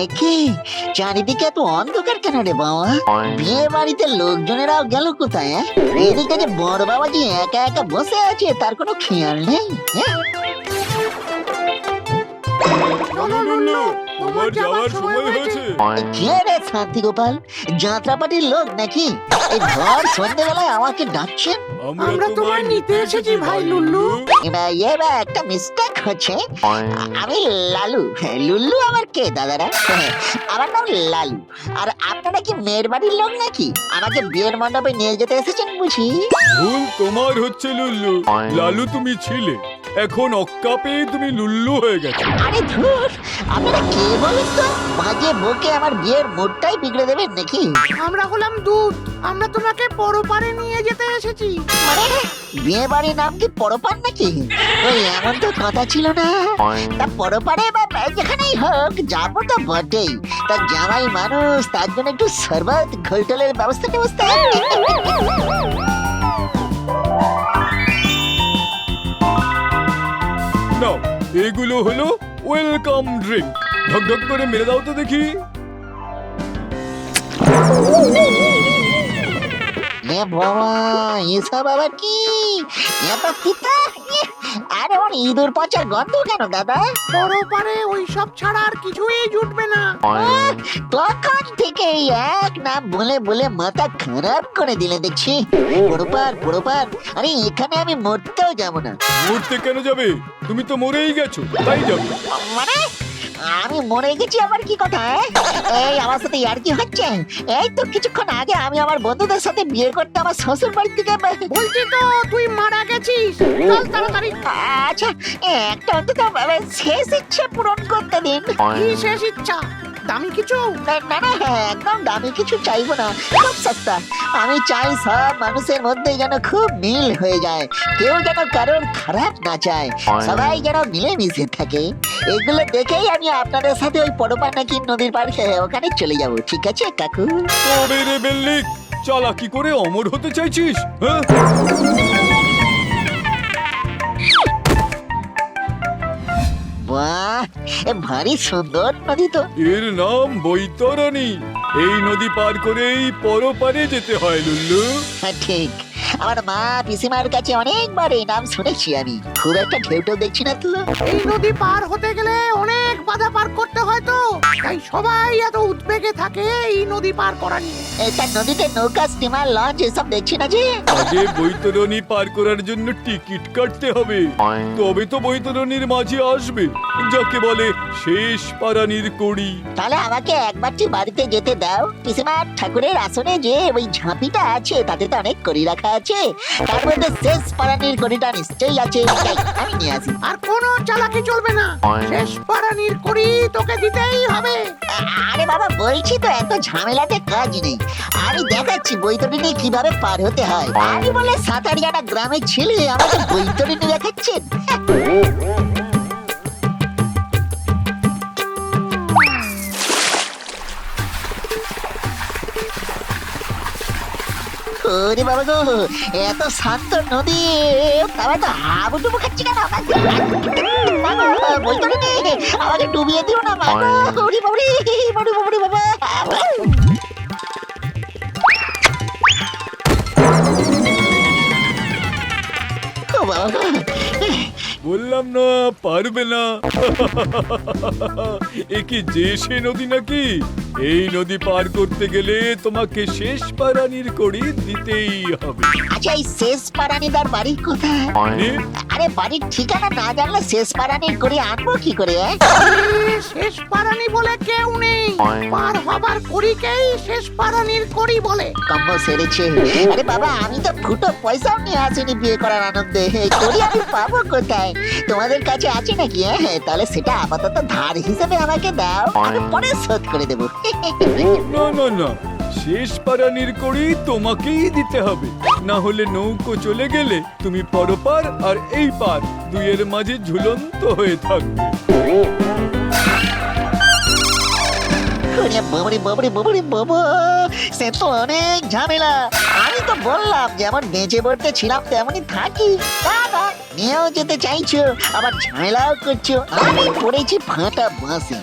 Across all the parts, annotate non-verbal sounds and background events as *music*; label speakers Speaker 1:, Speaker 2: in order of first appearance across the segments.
Speaker 1: একে চারিদিকে এত অন্ধকার কেন রে বাবা বিয়ে বাড়িতে লোকজনেরাও গেল কোথায় হ্যাঁ? এদিকে যে বড় বাবাজি একা একা বসে আছে, তার কোনো খেয়াল নেই হ্যাঁ?
Speaker 2: তোমার যাওয়ার সময় হয়েছে।
Speaker 1: কে রে শান্তি গোপাল। যাত্রাপাটির লোক নাকি? এই ঘর সন্ধ্যেবেলায় আমাকে ডাকছেন
Speaker 2: আমরা তোমায় নিতে এসেছি ভাই লুল্লু
Speaker 1: এবার এবার একটা মিস্টেক হচ্ছে। আ- আমি লালু। লুল্লু আমার কে দাদারা? আমার নাম লালু। আর আপনারা কি মেয়ের বাড়ির লোক নাকি? আমাকে বিয়ের মণ্ডপে নিয়ে যেতে এসেছেন বুঝি?
Speaker 2: ভুল তোমার হচ্ছে লুল্লু লালু তুমি ছিলে। এখন অক্কা পেয়ে তুমি লুল্লু হয়ে গেছো।
Speaker 1: আরে ধুর আপনারা কে বলুন তো বাজে বকে আমার বিয়ের মুডটাই বিগড়ে দেবেন নাকি?
Speaker 3: আমরা হলাম দুধ আমরা তোমাকে পরপারে নিয়ে যেতে এসেছি।
Speaker 1: মানে বিয়ে বাড়ির নাম কি পরপার নাকি? ওই এমন তো কথা ছিল না। তা পরপারে বা যেখানেই হোক যাব তো বটেই। তা জামাই মানুষ তার জন্য একটু শরবত ঘোলটোলের ব্যবস্থা ব্যবস্থা
Speaker 2: এগুলো হলো ওয়েলকাম ড্রিঙ্ক। ঢক ঢক করে মেরে দাও তো দেখি।
Speaker 1: এ বাবা এসব আবার কি? এটা আরে ওর ইঁদুর পচার গন্ধ কেন দাদা?
Speaker 3: পরপারে ওই সব ছাড়া আর কিছুই জুটবে না।
Speaker 1: তখন থেকে এক নাম বলে বলে মাথা খারাপ করে দিলে দেখছি। পড়পার পড়পার আরে এখানে আমি মরতেও যাব না।
Speaker 2: মরতে কেন যাবে? তুমি তো মরেই গেছো তাই যাবে।
Speaker 1: মানে? আমি মরে গেছি আবার কি কথা? এই আমার সাথে আর কি হচ্ছে? এই তো কিছুক্ষণ আগে আমি আমার বন্ধুদের সাথে বিয়ে করতে আমার শ্বশুর বাড়ির থেকে
Speaker 3: বলছি তো তুই মারা গেছিস। চল তাড়াতাড়ি।
Speaker 1: আচ্ছা একটা অন্তত শেষ ইচ্ছে পূরণ করতে দিন।
Speaker 3: কি শেষ ইচ্ছা? দামি কিছু?
Speaker 1: না না না, হ্যাঁ, একদম দামি কিছু চাইব না খুব সস্তা। আমি চাই সব মানুষের মধ্যে যেন খুব মিল হয়ে যায় কেউ যেন কারোর খারাপ না চায় সবাই যেন মিলেমিশে থাকে। এগুলো দেখেই আমি আপনাদের সাথে ওই পরপা নাকি নদীর পাড়ে ওখানে চলে যাব ঠিক আছে কাকু?
Speaker 2: তবে রে বেল্লিক চালাকি করে অমর হতে চাইছিস হ্যাঁ?
Speaker 1: বাহ এ ভারী সুন্দর নদী তো।
Speaker 2: এর নাম বৈতরণী। এই নদী পার করেই পরপারে যেতে হয় লুল্লু।
Speaker 1: হ্যাঁ ঠিক। আমার মা পিসিমার কাছে অনেকবার এই নাম শুনেছি আমি। খুব একটা ঢেউ টেউ দেখছি না তো।
Speaker 3: এই নদী পার হতে গেলে অনেক বাধা পার করতে হয় তো। তাই সবাই এত উদ্বেগে থাকে এই নদী পার করা নিয়ে।
Speaker 1: এটা নদীতে নৌকা স্টিমার লঞ্চ এসব দেখছি না যে?
Speaker 2: আগে বৈতরণী পার করার জন্য টিকিট কাটতে হবে। তবে তো বৈতরণীর মাঝে আসবে যাকে বলে শেষ পারানির কড়ি।
Speaker 1: তাহলে আমাকে একবারটি বাড়িতে যেতে দাও। পিসিমার ঠাকুরের আসনে যে ওই ঝাঁপিটা আছে তাতে তো অনেক করি রাখা আছে তার মধ্যে শেষ পারানির কড়িটা নিশ্চয়ই আছে। যাই, আমি নিয়ে আসি।
Speaker 3: আর কোনো চালাকি চলবে না। শেষ পারানির করি তোকে দিতেই হবে।
Speaker 1: আ- আরে বাবা বলছি তো এত ঝামেলাতে কাজ নেই। আমি দেখাচ্ছি বৈতরণী কীভাবে পার হতে হয়। আমি বলে সাতারিয়াটা গ্রামে ছেলে আমাকে বৈতরণী দেখাচ্ছেন? ওরে বাবা গো, এত শান্ত নদী তবে তো হাবুডুবু খাচ্ছি কেন? আমাকে ডুবিয়ে দিও না, বাবা ওরে বাবরি বাবরি বাবরি বাবা।
Speaker 2: বললাম না, পারবে না। *laughs* এ কি যে সে নদী নাকি? এই নদী পার করতে গেলে তোমাকে শেষ পারানির কড়ি দিতেই হবে।
Speaker 1: আচ্ছা এই শেষ পারানিদার বাড়ি কোথায়?
Speaker 2: মানে?
Speaker 1: আরে বাড়ির ঠিকানা না জানলে শেষ পারানির করে আনব কি করে?
Speaker 3: এ শেষ পারানি বলে কেউ নেই। পার হবার করিকেই শেষ পারানির করি বলে।
Speaker 1: কম্ব সেরেছে। আরে বাবা আমি তো ফুটো পয়সাও নিয়ে আসিনি বিয়ে করার আনন্দে। এই করি আমি পাবো কোথায়? তোমাদের কাছে আছে নাকি হ্যাঁ তাহলে সেটা আপাতত ধার হিসেবে আমাকে দাও। আমি পরে শোধ করে দেবো। *laughs*
Speaker 2: না না না। শেষ তোমাকেই দিতে হবে। না হলে নৌকো চলে গেলে তুমি পরপার আর এই পার দুইয়ের মাঝে ঝুলন্ত হয়ে থাকবে।
Speaker 1: বাবারে বাবারে বাবারে বাবা। সে তো অনেক ঝামেলা। আমি তো বললাম যেমন বেঁচে পড়তে ছিলাম তেমনই থাকি। নিয়েও যেতে চাইছো আবার ঝামেলাও করছ। আমি পড়েছি ফাটা বাঁশি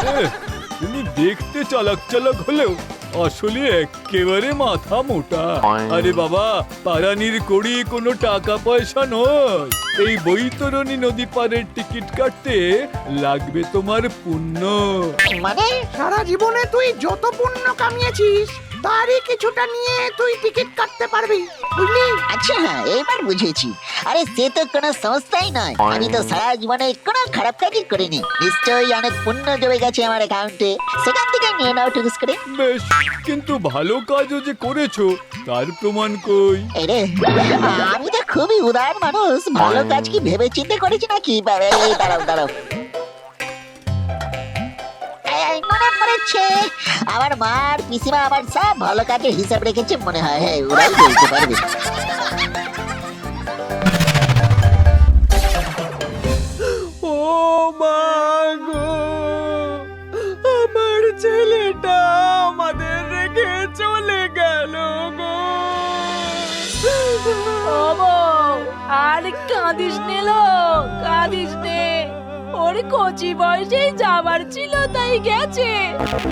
Speaker 2: তুমি দেখতে চালাক চালাক হলেও আসলে একেবারে মাথা মোটা। আরে বাবা, পারানির কড়ি কোনো টাকা পয়সা নয়। এই বৈতরণী নদী পারের টিকিট কাটতে লাগবে তোমার পুণ্য।
Speaker 1: মানে
Speaker 3: সারা জীবনে তুই যত পুণ্য কামিয়েছিস তারই কিছুটা নিয়ে তুই টিকিট কাটতে পারবি বুঝলি?
Speaker 1: আচ্ছা হ্যাঁ এবার বুঝেছি। আরে সে তো কোনো সংস্থাই নয়। আমি তো সারা জীবনে কোনো খারাপ কাজই করিনি। নিশ্চয়ই অনেক পুণ্য জমে গেছে আমার অ্যাকাউন্টে সেখান থেকে নিয়ে নাও টুকুস করে।
Speaker 2: বেশ কিন্তু ভালো কাজও যে করেছ তার প্রমাণ কই?
Speaker 1: এই রে আমি তো খুবই উদার মানুষ। ভালো কাজ কি ভেবে চিন্তে করেছি নাকি? দাঁড়াও দাঁড়াও। মনে আমার মার পিসিমা আমার সব ভালো কাজের হিসাব রেখেছে মনে হয়। হ্যাঁ ওরাই বলতে পারবে।
Speaker 4: ও মা গো আমার ছেলেটা আমাদের রেখে চলে গেল গো।
Speaker 5: আর কাঁদিস নে লো কাঁদিস নে। ওর কচি বয়সে যাবার ছিল তাই গেছে।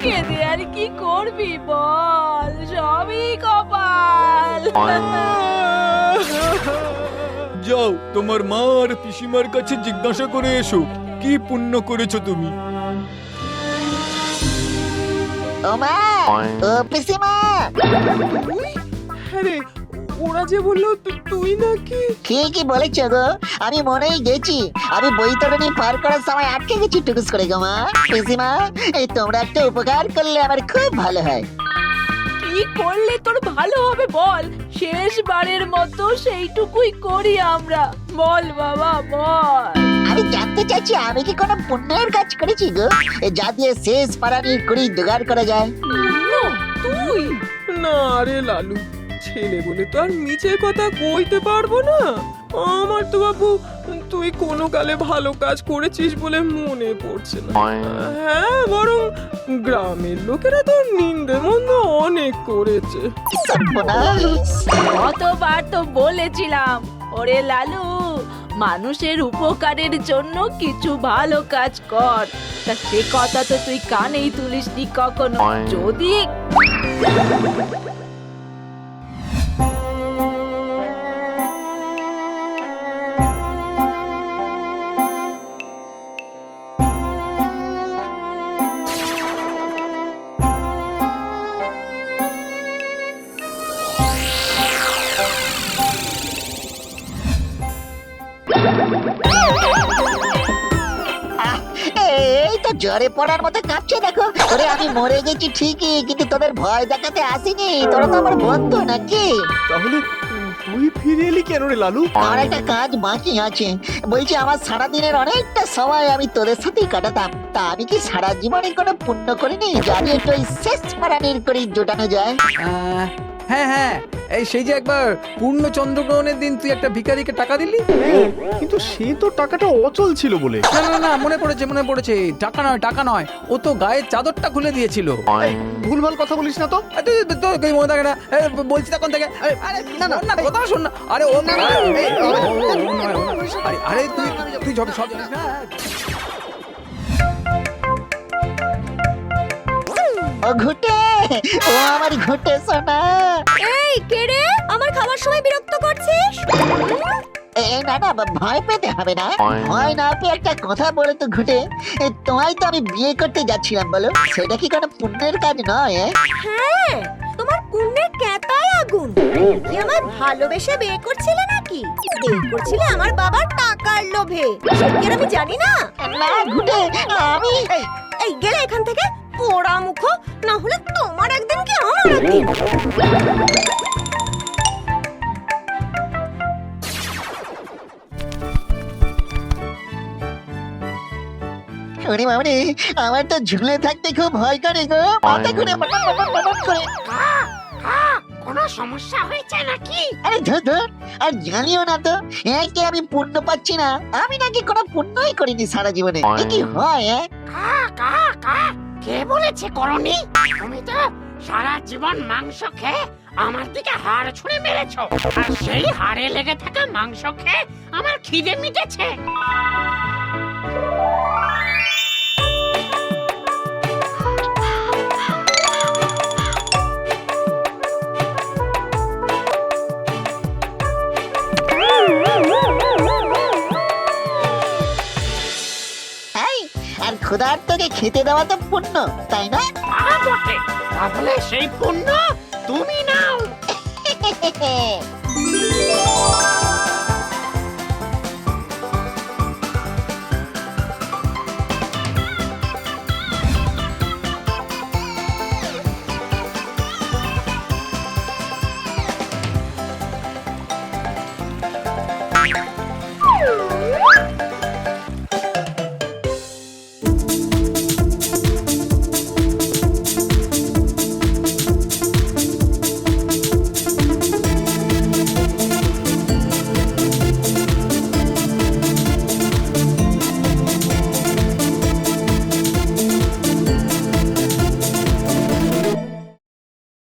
Speaker 5: কেঁদে আর কি করবি বল? সবই কপাল।
Speaker 2: যাও তোমার মা আর পিসিমার কাছে জিজ্ঞাসা করে এসো কি পুণ্য করেছ তুমি?
Speaker 1: ও মা ও পিসিমা।
Speaker 4: আরে ওরা যে বলল তু- তুই নাকি?
Speaker 1: ঠিকই বলেছ গো। আমি মনেই গেছি। আমি বৈতরণী পার করার সময় আটকে গেছি টুকুস করে গো মা। পিসিমা এই তোমরা একটা উপকার করলে আমার খুব ভালো হয়।
Speaker 5: কি করলে তোর ভালো হবে বল? শেষবারের মতো সেইটুকুই করি আমরা। বল বাবা বল।
Speaker 1: আমি জানতে চাইছি আমি কি কোনো পুণ্যের কাজ করেছি গো? যা দিয়ে শেষ পারানির করি জোগাড় করা যায়।
Speaker 5: তুই?
Speaker 4: না রে লালু ছেলে বলে তো আর মিছে কথা কইতে পারব না। আমার তো বাবু তুই কোনো কালে ভালো কাজ করেছিস বলে মনে পড়ছে না। হ্যাঁ। বরং গ্রামের লোকেরা তো নিন্দে মন্দ অনেক করেছে।
Speaker 5: কতবার তো বলেছিলাম ওরে লালু মানুষের উপকারের জন্য কিছু ভালো কাজ কর। তা সে কথা তো তুই কানেই তুলিসনি কখনো যদি
Speaker 1: এই তো জ্বরে পড়ার মতো কাঁপছে দেখো। ওরে আমি মরে গেছি ঠিকই কিন্তু তোদের ভয় দেখাতে আসিনি। তোরা তো আমার বন্ধু নাকি?
Speaker 6: তাহলে তুই ফিরে এলি কেন রে লালু?
Speaker 1: আমার একটা কাজ বাকি আছে। বলছি আমার সারা দিনের অনেকটা সময় আমি তোদের সাথেই কাটাতাম। তা আমি কি সারা জীবনে কোনো পুণ্য করিনি? জানি একটু ওই শেষ পারানির করি জোটানো যায়।
Speaker 7: হ্যাঁ হ্যাঁ এই সেই যে একবার পূর্ণ চন্দ্রগ্রহণের দিন তুই একটা ভিখারিকে টাকা দিলি
Speaker 6: কিন্তু সে তো টাকাটা অচল ছিল বলে
Speaker 7: না না না মনে পড়েছে মনে পড়েছে টাকা নয় টাকা নয় ও তো গায়ের চাদরটা খুলে দিয়েছিল
Speaker 6: ভুলভাল কথা বলিস না তো
Speaker 7: তুই- তুই- তোর কি মনে থাকে না এ, বলছি তখন থেকে আরে, আরে, না না না কথা শোন না আরে ও এই, আরে আরে তুই তুই সব সব জানিস না
Speaker 1: ও ঘুটে। ও আমার ঘুটে সোনা।
Speaker 5: এই কে রে? আমার খাবার সময় বিরক্ত করছিস?
Speaker 1: এ না না ভয় পেতে হবে না। ভয় না পেয়ে একটা কথা বলে তো ঘুটে। তোমায় তো আমি বিয়ে করতে যাচ্ছিলাম বলো। সেটা কি কোনো পুণ্যের কাজ নয়
Speaker 8: হ্যাঁ তোমার কুণ্ডের ক্যাতায় আগুন। কি আমার ভালোবেসে বিয়ে করছিলে নাকি? বিয়ে করছিলে আমার বাবার টাকার লোভে। সে কি আর আমি জানি না।
Speaker 1: না ঘুটে আমি
Speaker 8: এই, এই গেলে এখান থেকে। পোড়া মুখ না হলে তোমার একদিন কি আমার একদিন?
Speaker 1: ওরে বাবারে আমার তো ঝুলে থাকতে খুব ভয় করে গো। মাথা ঘুরে করে
Speaker 3: কোনো সমস্যা হয়েছে নাকি?
Speaker 1: আরে ধর ধর আর জানিও না তো একে আমি পুণ্য পাচ্ছি না। আমি নাকি কোনো পুণ্যই করিনি সারা জীবনে। কি হয় এ?
Speaker 3: কা কা কা বলেছে করনি তুমি তো সারা জীবন মাংস খেয়ে আমার দিকে হাড় ছুঁড়ে মেরেছো। আর সেই হাড়ে লেগে থাকা মাংস খেয়ে আমার খিদে মিটেছে।
Speaker 1: ক্ষুধার্তকে খেতে দেওয়া তো পুণ্য তাই না?
Speaker 9: তাহলে সেই পুণ্য তুমি নাও। *laughs*